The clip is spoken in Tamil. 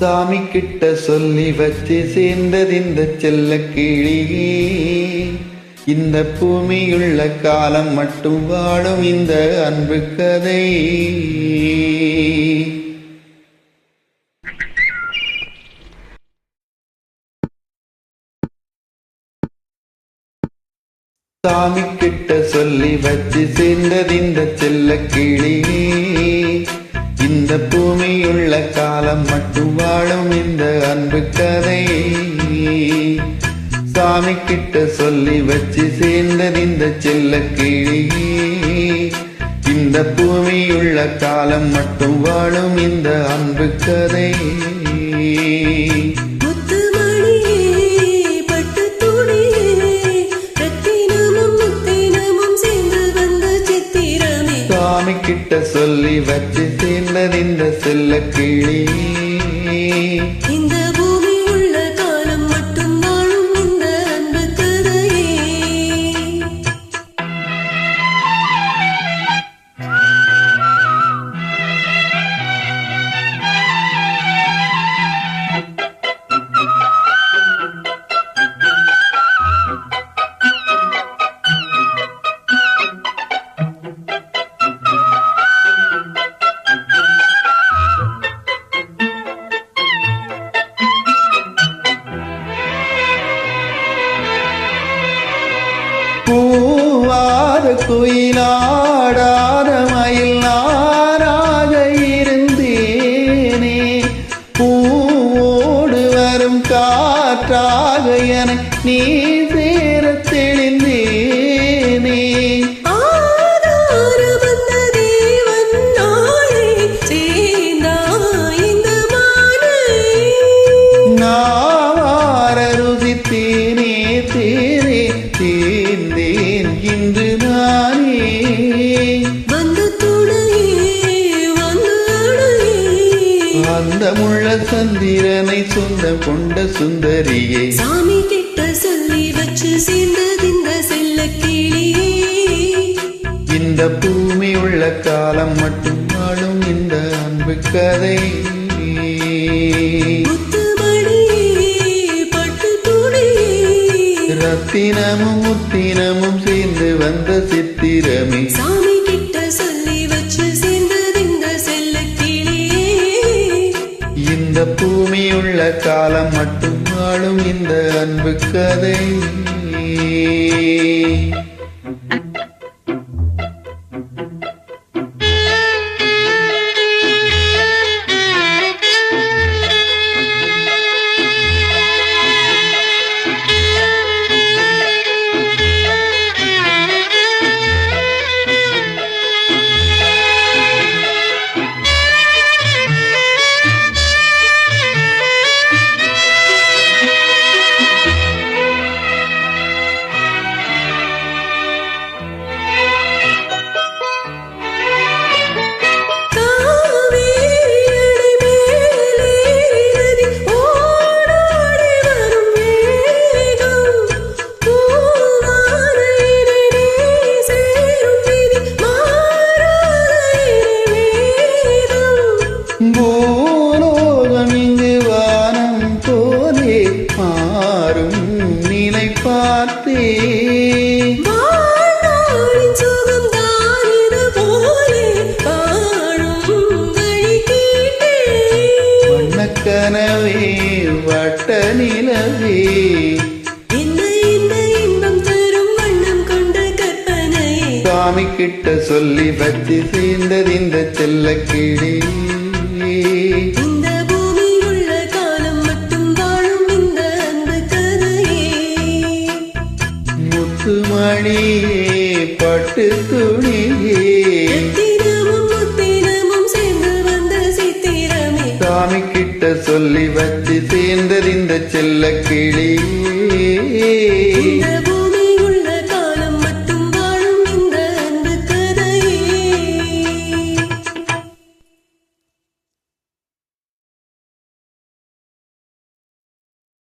சாமி கிட்ட சொல்லி வச்சு சேர்ந்தது இந்த செல்ல கிளியே இந்த பூமியுள்ள காலம் மட்டும் வாழும் இந்த அன்பு கதை. சாமி கிட்ட சொல்லி வச்சு சேர்ந்தது இந்த செல்ல கிளியே இந்த பூமியுள்ள காலம் மட்டும் வாழும் இந்த அன்பு கதை. சாமி கிட்ட சொல்லி வச்சு சேர்ந்தது இந்த செல்ல கிழி இந்த பூமியுள்ள காலம் மட்டும் வாழும் இந்த அன்பு கதை. சாமி கிட்ட சொல்லி வச்சு சேர்ந்தது இந்த செல்ல கிளி. குயிலாடாத மயில் நாராக இருந்தேனே. பூவோடு வரும் காற்றாக என நீ சேர தெளிந்தேனே. இன்று நானே வந்து துணையே வந்து அணையே அந்த முள்ள சந்திரனை சொந்தம் கொண்ட சுந்தரியே. சாமி கிட்ட சொல்லி வச்சு சேர்ந்தது இந்த செல்ல இந்த பூமி உள்ள காலம் மட்டும் வாழும் இந்த அன்பு கதை ரத்தினமும் முத்தினமும் சேர்ந்து வந்த சித்திரமே. சாமி கிட்ட சொல்லி வச்சு சேர்ந்தது இந்த செல்ல இந்த பூமி உள்ள காலம் மட்டும் வாழும் இந்த அன்பு கதை. பூலோகம் இங்கு வானம் போலே மாறும் நிலை பார்த்தே. வண்ணக்கனவே வட்ட நிலவே சாமி கிட்ட. சொல்லி வச்சு சேர்ந்தது இந்த செல்ல கிளி முத்துமணியே பட்டு துணியே தினமும் முத்தினமும் சேர்ந்து வந்த சித்திரமே. சாமி கிட்ட சொல்லி வச்சு சேர்ந்தது இந்த செல்ல கிளி